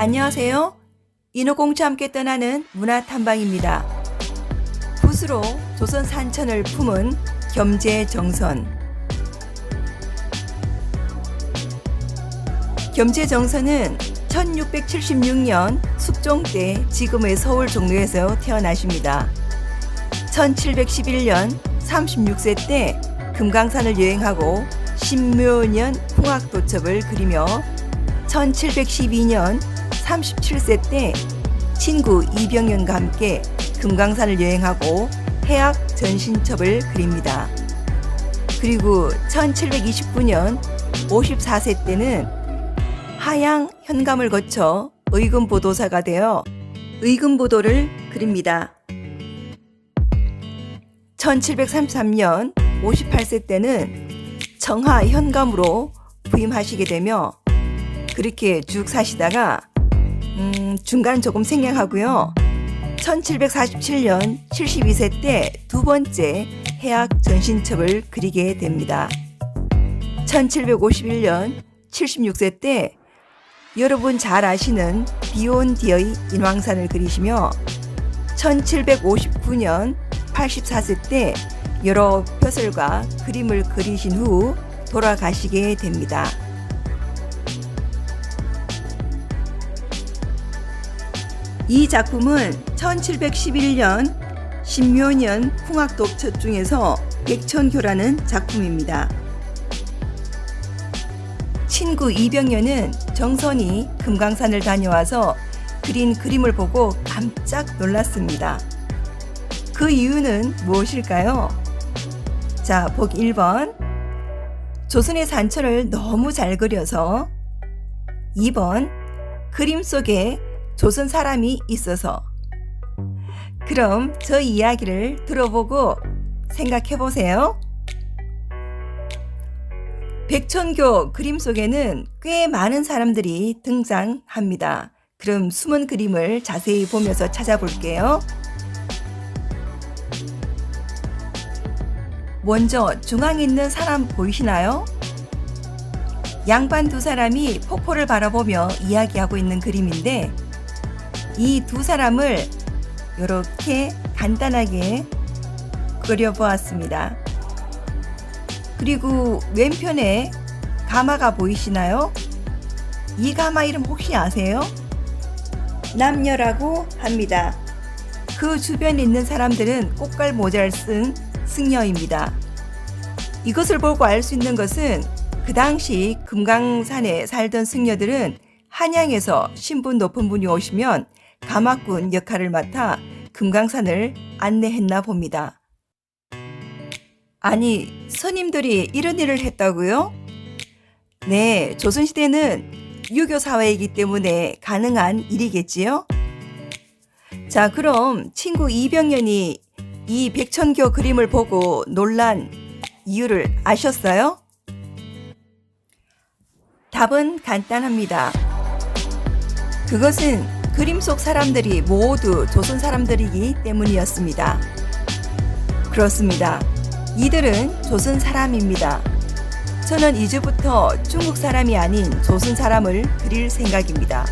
안녕하세요. 인호공차 함께 떠나는 문화 탐방입니다. 붓으로 조선 산천을 품은 겸재 정선. 겸재 정선은 1676년 숙종 때 지금의 서울 종로에서 태어나십니다. 1711년 36세 때 금강산을 여행하고 신묘년 풍악도첩을 그리며 1712년 37세 때 친구 이병연과 함께 금강산을 여행하고 해악 전신첩을 그립니다. 그리고 1729년 54세 때는 하양 현감을 거쳐 의금보도사가 되어 의금보도를 그립니다. 1733년 58세 때는 정하 현감으로 부임하시게 되며 그렇게 쭉 사시다가 음, 중간 조금 생략하고요. 1747년 72세 때 두 번째 해악 전신첩을 그리게 됩니다. 1751년 76세 때 여러분 잘 아시는 비온디의 인왕산을 그리시며 1759년 84세 때 여러 벼슬과 그림을 그리신 후 돌아가시게 됩니다. 이 작품은 1711년 신묘년 풍악독첩 중에서 백천교라는 작품입니다. 친구 이병연은 정선이 금강산을 다녀와서 그린 그림을 보고 깜짝 놀랐습니다. 그 이유는 무엇일까요? 자, 보기 1번. 조선의 산천을 너무 잘 그려서 2번. 그림 속에 조선 사람이 있어서 그럼 저 이야기를 들어보고 생각해 보세요. 백천교 그림 속에는 꽤 많은 사람들이 등장합니다. 그럼 숨은 그림을 자세히 보면서 찾아볼게요. 먼저 중앙에 있는 사람 보이시나요? 양반 두 사람이 폭포를 바라보며 이야기하고 있는 그림인데 이 두 사람을 이렇게 간단하게 그려보았습니다. 그리고 왼편에 가마가 보이시나요? 이 가마 이름 혹시 아세요? 남녀라고 합니다. 그 주변에 있는 사람들은 꽃갈 모자를 쓴 승려입니다. 이것을 보고 알 수 있는 것은 그 당시 금강산에 살던 승려들은 한양에서 신분 높은 분이 오시면 가마꾼 역할을 맡아 금강산을 안내했나 봅니다. 아니, 스님들이 이런 일을 했다고요? 네, 조선시대는 유교 사회이기 때문에 가능한 일이겠지요? 자, 그럼 친구 이병연이 이 백천교 그림을 보고 놀란 이유를 아셨어요? 답은 간단합니다. 그것은 그림 속 사람들이 모두 조선 사람들이기 때문이었습니다. 그렇습니다. 이들은 조선 사람입니다. 저는 이제부터 중국 사람이 아닌 조선 사람을 그릴 생각입니다.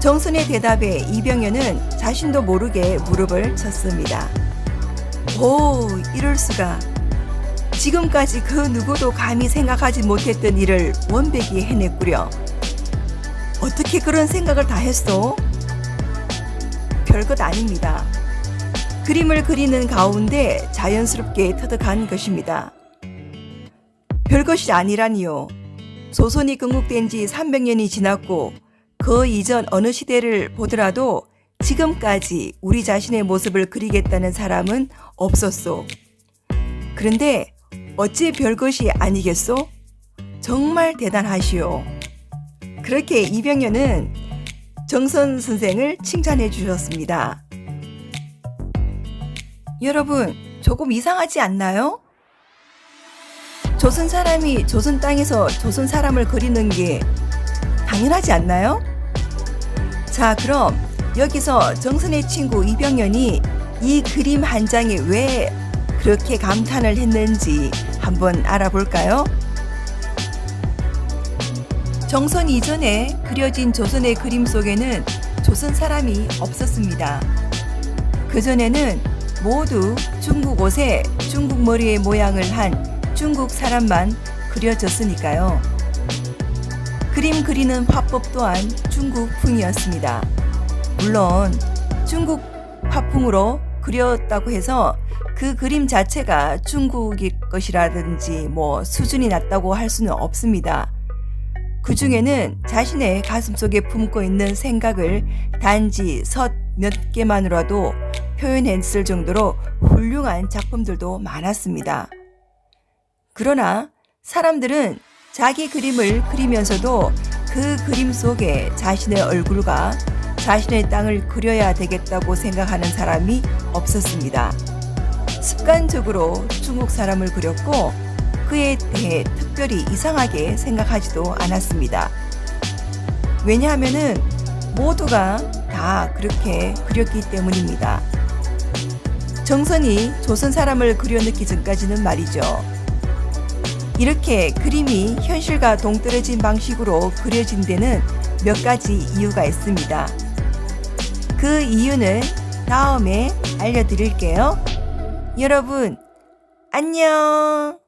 정선의 대답에 이병현은 자신도 모르게 무릎을 쳤습니다. 오, 이럴 수가. 지금까지 그 누구도 감히 생각하지 못했던 일을 원백이 해냈구려. 어떻게 그런 생각을 다 했어? 별것 아닙니다. 그림을 그리는 가운데 자연스럽게 터득한 것입니다. 별것이 아니라니요. 조선이 건국된 지 300년이 지났고 그 이전 어느 시대를 보더라도 지금까지 우리 자신의 모습을 그리겠다는 사람은 없었소. 그런데 어찌 별것이 아니겠소? 정말 대단하시오. 그렇게 이병현은 정선 선생을 칭찬해 주셨습니다. 여러분, 조금 이상하지 않나요? 조선 사람이 조선 땅에서 조선 사람을 그리는 게 당연하지 않나요? 자, 그럼 여기서 정선의 친구 이병연이 이 그림 한 장에 왜 그렇게 감탄을 했는지 한번 알아볼까요? 정선 이전에 그려진 조선의 그림 속에는 조선 사람이 없었습니다. 그전에는 모두 중국 옷에 중국 머리의 모양을 한 중국 사람만 그려졌으니까요. 그림 그리는 화법 또한 중국풍이었습니다. 물론 중국 화풍으로 그렸다고 해서 그 그림 자체가 중국일 것이라든지 뭐 수준이 낮다고 할 수는 없습니다. 그 중에는 자신의 가슴 속에 품고 있는 생각을 단지 섯 몇 개만으로도 표현했을 정도로 훌륭한 작품들도 많았습니다. 그러나 사람들은 자기 그림을 그리면서도 그 그림 속에 자신의 얼굴과 자신의 땅을 그려야 되겠다고 생각하는 사람이 없었습니다. 습관적으로 중국 사람을 그렸고 그에 대해 특별히 이상하게 생각하지도 않았습니다. 왜냐하면은 모두가 다 그렇게 그렸기 때문입니다. 정선이 조선 사람을 그려넣기 전까지는 말이죠. 이렇게 그림이 현실과 동떨어진 방식으로 그려진 데는 몇 가지 이유가 있습니다. 그 이유는 다음에 알려드릴게요. 여러분, 안녕!